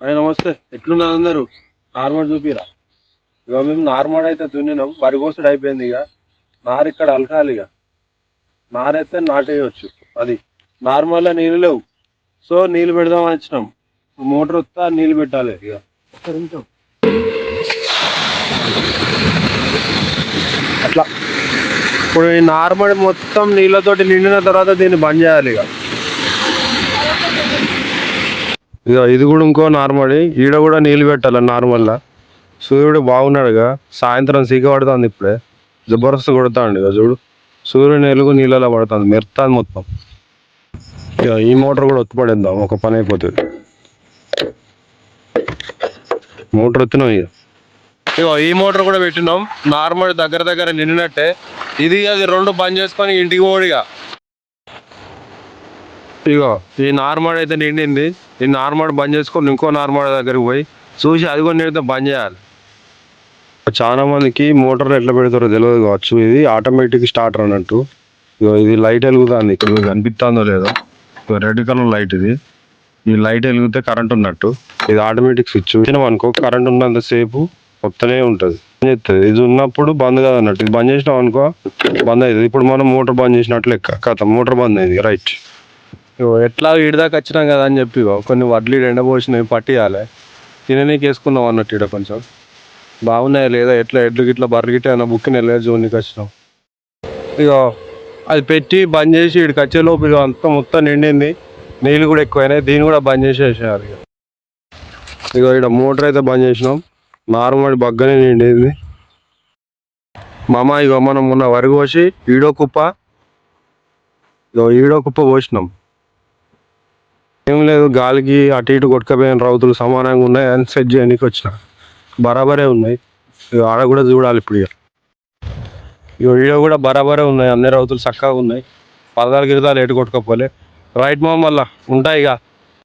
అదే నమస్తే ఎట్లున్నారు అందరు? నార్మల్ చూపిరా. ఇక మేము నార్మల్ అయితే దున్నినాం వరి కోసుడు అయిపోయింది ఇక నారు ఇక్కడ అలకాలి ఇక నారైతే నాటేయచ్చు అది. నార్మల్గా నీళ్ళు లేవు. సో నీళ్ళు పెడదాం అని వచ్చినాం. మోటార్ వస్తా నీళ్ళు పెట్టాలి ఇక అట్లా. ఇప్పుడు ఈ నార్మల్ మొత్తం నీళ్ళతోటి నిండిన తర్వాత దీన్ని బంద్ చేయాలి ఇక ఇక ఇది కూడా ఇంకో నార్మల్ ఈడ కూడా నీళ్ళు పెట్టాలి నార్మల్లా సూర్యుడు బాగున్నాడుగా. సాయంత్రం సీక పడుతుంది ఇప్పుడే. జబర్దస్త్ కొడుతాండు ఇక చూడు. సూర్యుని ఎలుగు నీళ్ళలో పడుతుంది. మెరుతుంది మొత్తం. ఇక ఈ మోటార్ కూడా ఒత్తిపడేద్దాం. ఒక పని అయిపోతుంది. మోటార్ వచ్చినాం ఇక ఇగో ఈ మోటార్ కూడా పెట్టినాం. నార్మల్ దగ్గర దగ్గర నిండినట్టే. ఇది అది రెండు బంద్ చేసుకొని ఇంటికి పోడిగా ఇగో ఈ నార్మల్ అయితే నిండింది. ఈ నార్మల్ బంద్ చేసుకొని ఇంకో నార్మల్ దగ్గరికి పోయి చూసి అది కూడా నిండితే బంద్ చేయాలి. చాలా మందికి మోటార్ ఎట్లా పెడతారో తెలియదు కావచ్చు. ఇది ఆటోమేటిక్ స్టార్టర్ అన్నట్టు. ఇగో ఇది లైట్ వెలుగుతుంది. ఇక్కడ కనిపిస్తుందో లేదో. ఇగో రెడ్ కలర్ లైట్ ఇది. ఈ లైట్ వెలిగితే కరెంట్ ఉన్నట్టు. ఇది ఆటోమేటిక్ స్విచ్. అనుకో కరెంట్ ఉన్నంత సేపు వస్తూనే ఉంటుంది. చెప్తుంది ఇది ఉన్నప్పుడు బంద్ కాదు అన్నట్టు. ఇది బంద్ చేసినాం అనుకో బంద్ అవుతుంది ఇప్పుడు మనం మోటార్ బంద్ చేసినట్లు లెక్క. కథ. మోటార్ బంద్ అయింది. రైట్. ఎట్లా ఇడిదాకా వచ్చినాం కదా అని చెప్పి ఇగో కొన్ని వడ్లు ఎండబోసినవి పట్టియాలి. తిననీకి వేసుకుందాం అన్నట్టు ఇక్కడ కొంచెం. బాగున్నాయా లేదా? ఎట్లా ఎడ్లు గిట్లా బర్రె గిట్ల ఏమైనా బుక్కి నెల జోన్కి వచ్చినాం. ఇక అది పెట్టి బంద్ చేసి ఇక్కడికి వచ్చేలోపు ఇక అంతా మొత్తం నిండింది. నీళ్ళు కూడా ఎక్కువైనాయి. దీన్ని కూడా బంద్ చేసేసారు ఇక ఇగో ఇక్కడ మోటార్ అయితే బంద్ చేసినాం. నార్మల్ బగ్గనే నిండింది. మామ ఇగో మనం మొన్న వరి కోసి ఈడో కుప్ప ఇగో ఈడో కుప్ప పోసినాం. ఏం లేదు గాలికి అటు ఇటు కొట్టుకపోయిన రౌతులు సమానంగా ఉన్నాయి అని సెట్ చేయడానికి వచ్చిన. బరాబరే ఉన్నాయి. ఆడ కూడా చూడాలి ఇప్పుడు ఇక ఇగో ఈడ కూడా బరాబరే ఉన్నాయి అన్ని రౌతులు చక్కగా ఉన్నాయి. పదాలు గిరిదాలు ఎటు కొట్టుకోపోలే. రైట్ మా మళ్ళా ఉంటాయి ఇక